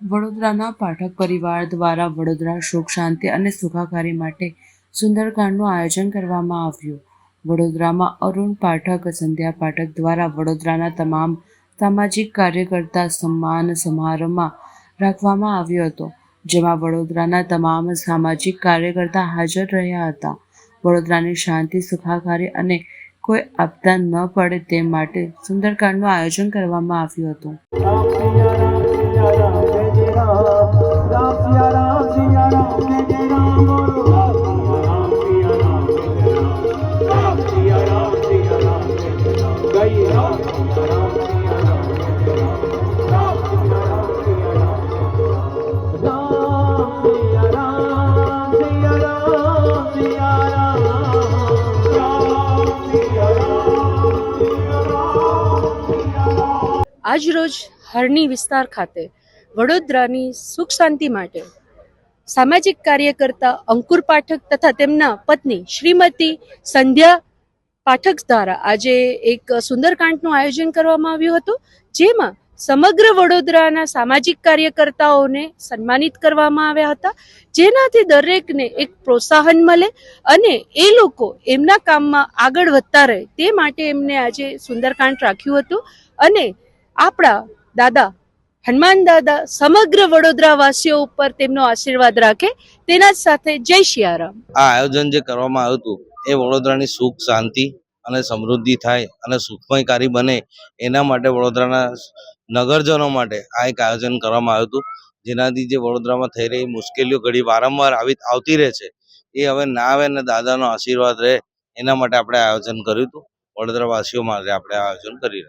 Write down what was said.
વડોદરાના પાઠક પરિવાર દ્વારા વડોદરા શોક શાંતિ અને સુખાકારી માટે સુંદરકાંડનું આયોજન કરવામાં આવ્યું. વડોદરામાં અરુણ પાઠક, સંધ્યા પાઠક દ્વારા વડોદરાના તમામ સામાજિક કાર્યકર્તા સન્માન સમારંભમાં રાખવામાં આવ્યો હતો, જેમાં વડોદરાના તમામ સામાજિક કાર્યકર્તા હાજર રહ્યા હતા. વડોદરાની શાંતિ, સુખાકારી અને કોઈ આપતા ન પડે તે માટે સુંદરકાંડનું આયોજન કરવામાં આવ્યું હતું. આજરોજ હરણી વિસ્તાર ખાતે વડોદરાની સુખ શાંતિ માટે સામાજિક કાર્યકર્તા અંકુર પાઠક તથા તેમના પત્ની શ્રીમતી સંધ્યા પાઠક દ્વારા આજે એક સુંદરકાંડનું આયોજન કરવામાં આવ્યું હતું, જેમાં સમગ્ર વડોદરાના સામાજિક કાર્યકર્તાઓને સન્માનિત કરવામાં આવ્યા હતા. જેનાથી દરેકને એક પ્રોત્સાહન મળે અને એ લોકો એમના કામમાં આગળ વધતા રહે તે માટે એમને આજે સુંદરકાંડ રાખ્યું હતું અને આપણા દાદા, હનુમાન દાદા સમગ્ર વડોદરા વાસીઓ ઉપર તેમનો આશીર્વાદ રાખે. તેના સાથે જય શિયારામ આ આયોજન જે કરવામાં આવ્યું હતું, એ વડોદરાની સુખ, શાંતિ અને સમૃદ્ધિ થાય અને સુખમયકારી બને એના માટે વડોદરાના નગરજનો માટે આ એક આયોજન કરવામાં આવ્યું હતું. જેનાથી જે વડોદરામાં થઈ રહી મુશ્કેલીઓ ઘડી વારંવાર આવી, આવતી રહે છે, એ હવે ના આવે ને દાદાનો આશીર્વાદ રહે એના માટે આપણે આયોજન કર્યું હતું. વડોદરાવાસીઓ માટે આપણે આયોજન કરી રહ્યા